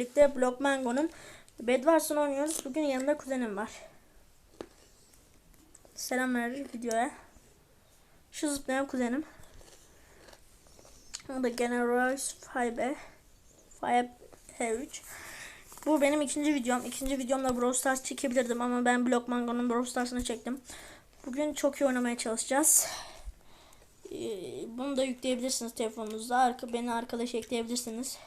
birlikte Blockmango'nun Bedwars'ını oynuyoruz. Bugün yanımda kuzenim var. Selam ver videoya. Şu zıplayan kuzenim. O da General Five Five H3. Bu benim ikinci videom. İkinci videomda Brawl Stars çekebilirdim ama ben Blockmango'nun Brawl Stars'ını çektim. Bugün çok iyi oynamaya çalışacağız. Ee, bunu da yükleyebilirsiniz telefonunuzda. Arka, beni arkadaş ekleyebilirsiniz.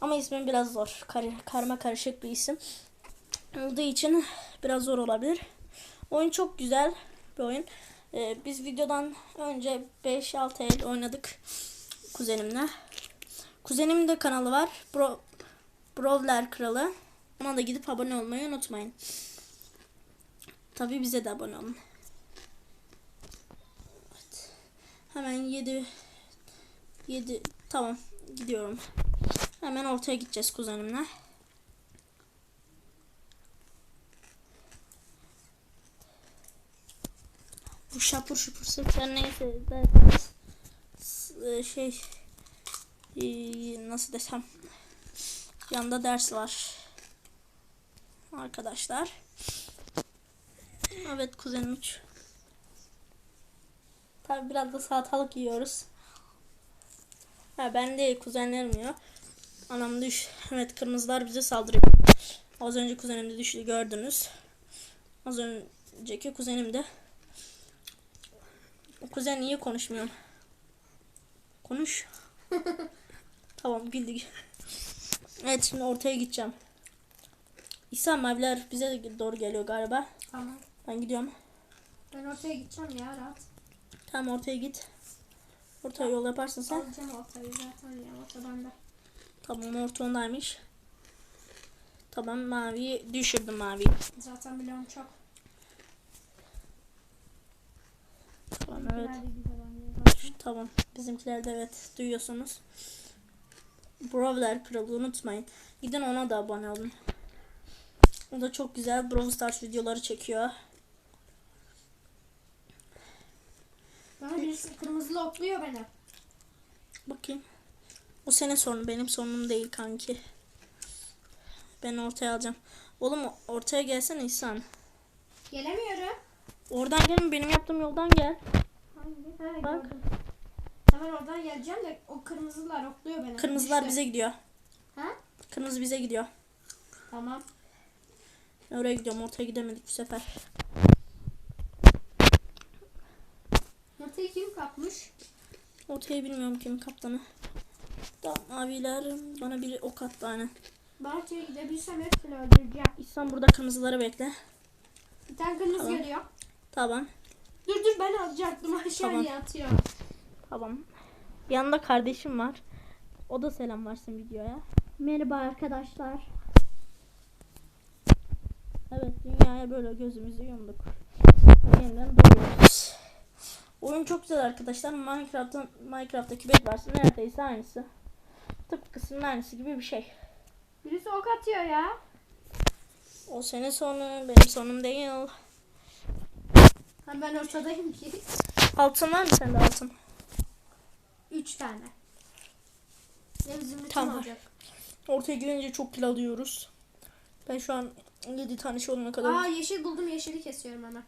Ama ismim biraz zor. Kar, karma karışık bir isim. Olduğu için biraz zor olabilir. Oyun çok güzel bir oyun. Ee, biz videodan önce 5-6 el oynadık kuzenimle. Kuzenimin de kanalı var. Bro, Brawler Kralı. Ona da gidip abone olmayı unutmayın. Tabi bize de abone olun. Evet. Hemen 7 7 tamam gidiyorum. Hemen ortaya gideceğiz kuzenimle. Bu şapur şupur sesler neyse s- e, şey e, nasıl desem yanında ders var arkadaşlar. Evet kuzenim 3. Tabi biraz da salatalık yiyoruz. Ha ben değil kuzenlerim yiyor. Anam düş. Evet kırmızılar bize saldırıyor. Az önce kuzenim de düştü gördünüz. Az önceki kuzenim de. O kuzen niye konuşmuyor? Konuş. tamam bildik. Evet şimdi ortaya gideceğim. İsa maviler bize doğru geliyor galiba. Tamam. Ben gidiyorum. Ben ortaya gideceğim ya rahat. Tamam ortaya git. Ortaya yol yaparsın sen. Alacağım ortayı zaten ya ortadan da. Tamam ortondaymış. Tamam mavi düşürdüm mavi. Zaten biliyorum çok. Tamam evet. Tamam. Bizimkiler de evet duyuyorsunuz. Brawler kralı unutmayın. Gidin ona da abone olun. O da çok güzel Brawl Stars videoları çekiyor. Bana birisi kırmızılı okluyor beni. Bakayım. O senin sorunun benim sorunum değil kanki. Ben ortaya alacağım. Oğlum ortaya gelsene İhsan. Gelemiyorum. Oradan gelme benim yaptığım yoldan gel. Hangi? Ha, Bak. gördüm. Hemen oradan geleceğim de o kırmızılar okluyor beni. Kırmızılar Düştü. bize gidiyor. Ha? Kırmızı bize gidiyor. Tamam. Oraya gidiyorum. Ortaya gidemedik bu sefer. Ortayı kim kapmış? Ortaya bilmiyorum kimin kaptanı. Da maviler bana biri ok attı hani. Ortaya gidebilsem hepsini öldüreceğim. İhsan burada kırmızıları bekle. Bir tane kırmızı Tamam. geliyor. Tamam. Dur dur ben alacaktım aşağıya Tamam. atıyor. Tamam. Yanında kardeşim var. O da selam versin videoya. Merhaba arkadaşlar. Evet dünyaya böyle gözümüzü yumduk. Yeniden doğuyoruz. Oyun çok güzel arkadaşlar. Minecraft'ın Minecraft'taki Bedwars'ın neredeyse aynısı. Tıpkısının aynısı gibi bir şey. Birisi ok atıyor ya. O senin sonun, benim sonum değil. Ha, ben ortadayım ki. Altın var mı sende altın? Üç tane. Ne bizim bütün Tamam. olacak. Ortaya girince çok kill alıyoruz. Ben şu an 7 tane şey olana kadar Aa yeşil buldum yeşili kesiyorum hemen.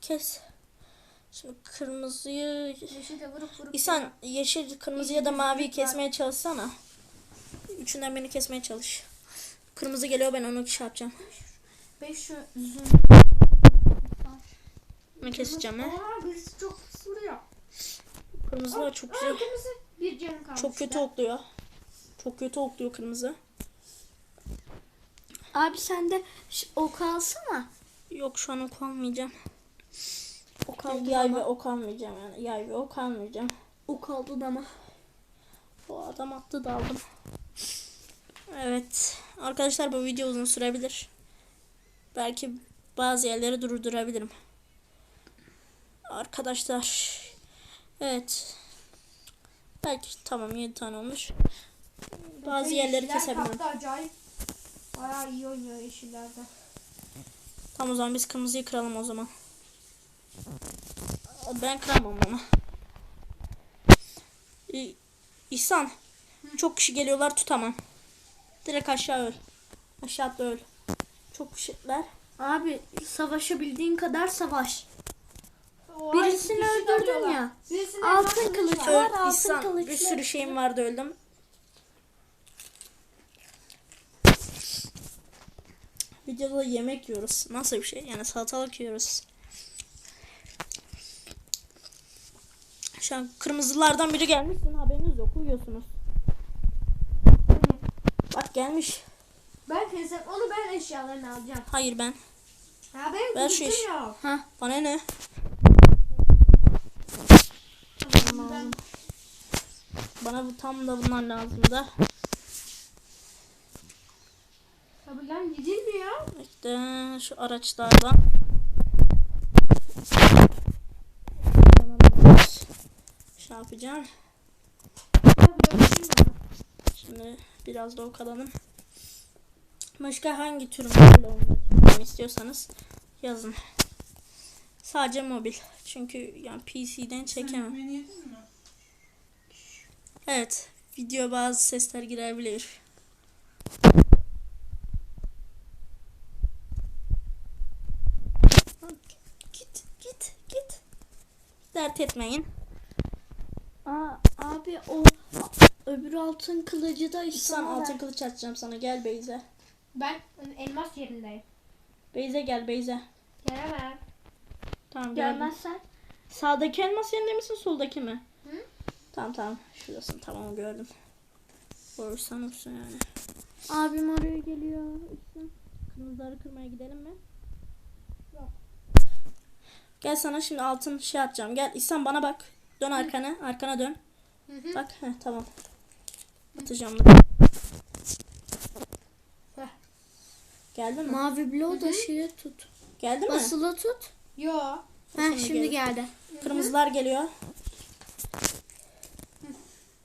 kes. Şimdi kırmızıyı... Yeşil de vurup vurup. İhsan yeşil, kırmızı ya da maviyi kesmeye çalışsana. Üçünden birini kesmeye çalış. Kırmızı geliyor ben onu şey yapacağım. Şu. Ben keseceğim ha. Aa birisi çok vuruyor. Kırmızılar çok güzel. kırmızı. Bir canım kalmış. Çok kötü okluyor. Çok kötü okluyor kırmızı. Abi sen de ok alsana. Yok şu an ok almayacağım. Ok aldın Yay ama. ve ok almayacağım yani. Yay ve ok almayacağım. Ok aldın ama. O adam attı da aldım. Evet. Arkadaşlar bu video uzun sürebilir. Belki bazı yerleri durdurabilirim. Arkadaşlar. Evet. Belki tamam 7 tane olmuş. Bazı yerleri kesebilirim. acayip. Bayağı iyi oynuyor yeşillerde. Tamam o zaman biz kırmızıyı kıralım o zaman. Ben kıramam onu. İhsan. Çok kişi geliyorlar tutamam. Direkt aşağı öl. Aşağı atla öl. Çok şeyler. Abi savaşabildiğin kadar savaş. O Birisini kişi öldürdün ya. Birisinin Altın kılıç var. altın İhsan, kılıçlı. bir sürü şeyim vardı öldüm. Videoda yemek yiyoruz. Nasıl bir şey? Yani salatalık yiyoruz. Şu an kırmızılardan biri gelmiş. Sizin haberiniz yok. Uyuyorsunuz. Bak gelmiş. Ben kesin onu ben eşyalarını alacağım. Hayır ben. Ya benim Ver şu kılıcım iş. yok. Ha, bana ne? Ben Bana bu tam da bunlar lazım da. kabullen gidilmiyor. İşte şu araçlardan. Şey yapacağım. Şimdi biraz da okalım. Başka hangi tür mobil istiyorsanız yazın. Sadece mobil. Çünkü yani PC'den çekemem. Evet. Video bazı sesler girebilir. Git, git, git. Dert etmeyin. Aa, abi o öbür altın kılıcı da Sen İhsan'a altın ver. kılıç açacağım sana. Gel Beyze. Ben elmas yerindeyim. Beyze gel Beyze. Gelemem. Tamam gel. Gelmezsen Sağdaki elmas yerinde misin soldaki mi? Hı? Tamam tamam. Şuradasın tamam gördüm. Vurursan vursun yani. abim oraya geliyor. İhsan. Kırmızıları kırmaya gidelim mi? Yok. Gel sana şimdi altın şey atacağım. Gel İhsan bana bak. Dön arkana. Arkana dön. Hı hı. Bak heh, tamam. Atacağım. Heh. Geldi mi? Mavi bloğu da şeye tut. Geldi mi? Basılı tut. Yo. Heh, Şimdi şimdi gel. geldi. Kırmızılar geliyor.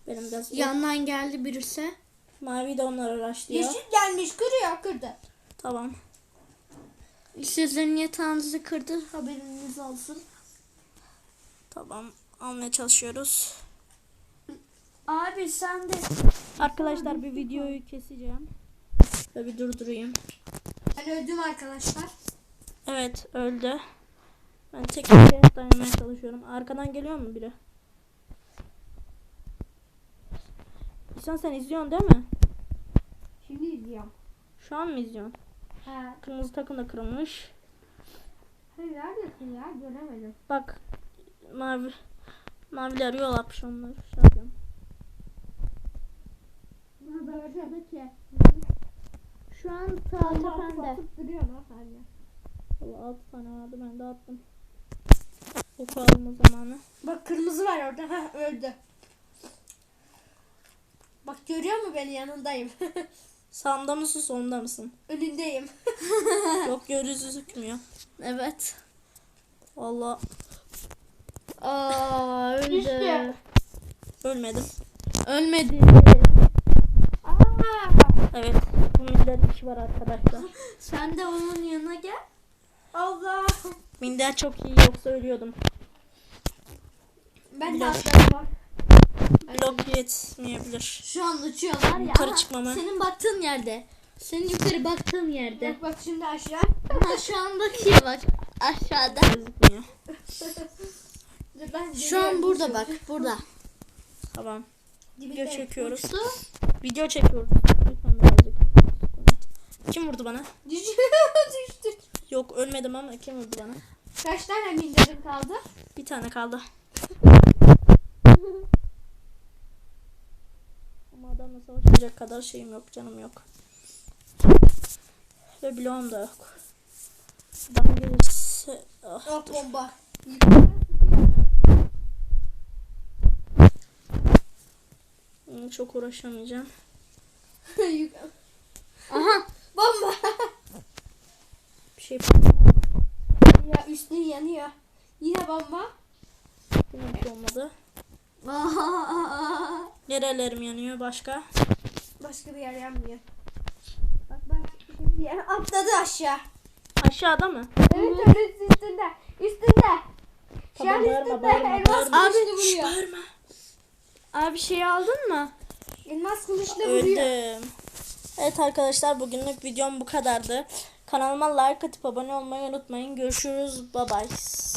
Benim gaz. Yandan geldi birisi. Mavi de onları araştırıyor. Yeşil gelmiş kırıyor kırdı. Tamam. Sizlerin yatağınızı kırdı. Haberiniz olsun. Tamam. Almaya çalışıyoruz. Abi sen de Arkadaşlar bir videoyu keseceğim. Ve bir durdurayım. Ben öldüm arkadaşlar. Evet öldü. Ben tek bir şey dayanmaya çalışıyorum. Arkadan geliyor mu biri? İhsan sen izliyorsun değil mi? Şimdi izliyorum. Şu an mı izliyorsun? Ha. Kırmızı takım da kırılmış. Hey neredesin ya? Göremedim. Bak mavi maviler yol yapmış onları. Şey yapıyorum. Şu an lan sadece. Valla 6 tane vardı ben dağıttım. Oku alma zamanı. Bak kırmızı var orada. Ha öldü. Bak görüyor mu beni yanındayım. Sağımda mısın solumda mısın? Önündeyim. Yok gözükmüyor. Evet. Valla Aa öldü. Düştü. ölmedim. Ölmedi. Aa! Evet. Bu minder işi var arkadaşlar. Sen de onun yanına gel. Allah. Minder çok iyi yoksa ölüyordum. Ben de bak. Blok yetmeyebilir. Şu an uçuyorlar ya. Yukarı ama çıkmama. Senin baktığın yerde. Senin yukarı baktığın yerde. Bak bak şimdi aşağı. Andakiye bak. Aşağıda. Gözükmüyor. Dur, ben Şu an burada bak. Burada. Tamam. Video çekiyoruz. Video çekiyoruz. Lütfen birazcık. Kim vurdu bana? Düştü. Yok ölmedim ama kim vurdu bana? Kaç tane minderim kaldı? Bir tane kaldı. Ama adamla savaşacak kadar şeyim yok, canım yok. Ve bloğum da yok. Adam gelirse... Ah, Oh bomba. Çok uğraşamayacağım. Aha. bomba. Bir şey Ya üstün yanıyor. Yine bomba. yine bir şey olmadı. Nerelerim yanıyor başka? Başka bir yer yanmıyor. Bak bak. Şimdi yer atladı aşağı. Aşağıda mı? Evet evet üstünde. Üstünde. Şu an üstünde. Elmas kılıçlı Şş, bağırma. Abi şey aldın mı? Elmas kılıçlı vuruyor. Öldüm. Evet arkadaşlar bugünlük videom bu kadardı. Kanalıma like atıp abone olmayı unutmayın. Görüşürüz. Bye bye.